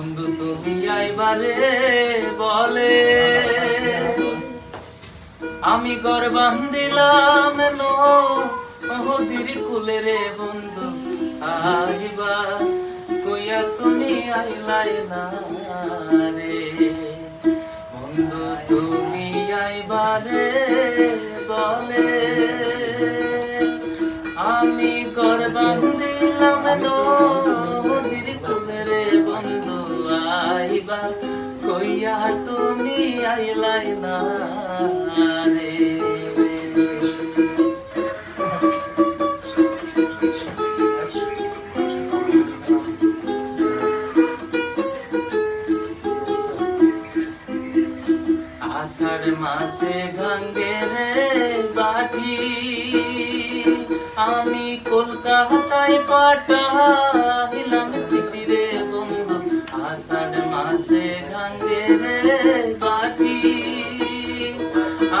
বন্ধু, তুমি আইবারে বলে। আমি ঘর বান্দিলাম নদীর কুলে রে বন্ধু আইবা কইয়া তুমি আইলাই না রে? বন্ধু, তুমি আইবারে বলে। তুমি আইলাই না রে মাসে গঙ্গে রে বাটি, আমি কলকাতায় পাঠাইলাম চিঠি রে বন্ধু। আষাঢ় গঙ্গে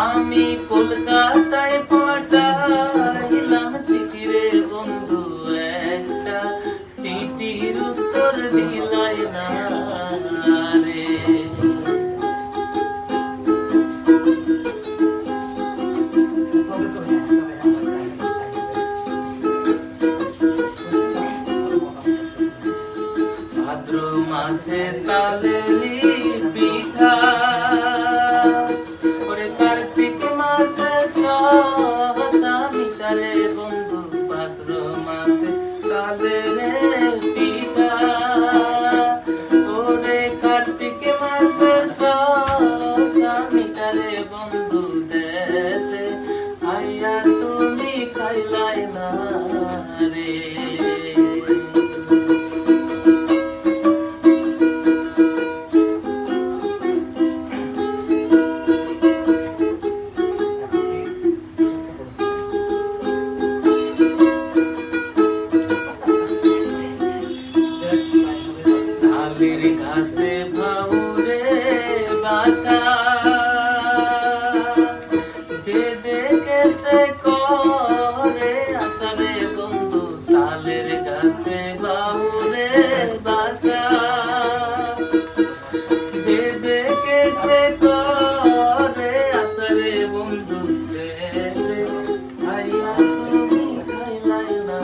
আমি কলকাতায় পাঠাইলাম চিঠি রে বন্ধু, একটা চিঠির উত্তর দিলাই না রে। ভাদ্র মাসে তালেরি পিঠা love. ডালের ঘাসে ভাউরে বাসা। যে দেখে সে করে আসারে বন্ধু তালের গাছে ভাউরে বাসা। যে দেখে সে করে আসারে বন্ধু দেশে খাইয়া তুমি খাইলাই না।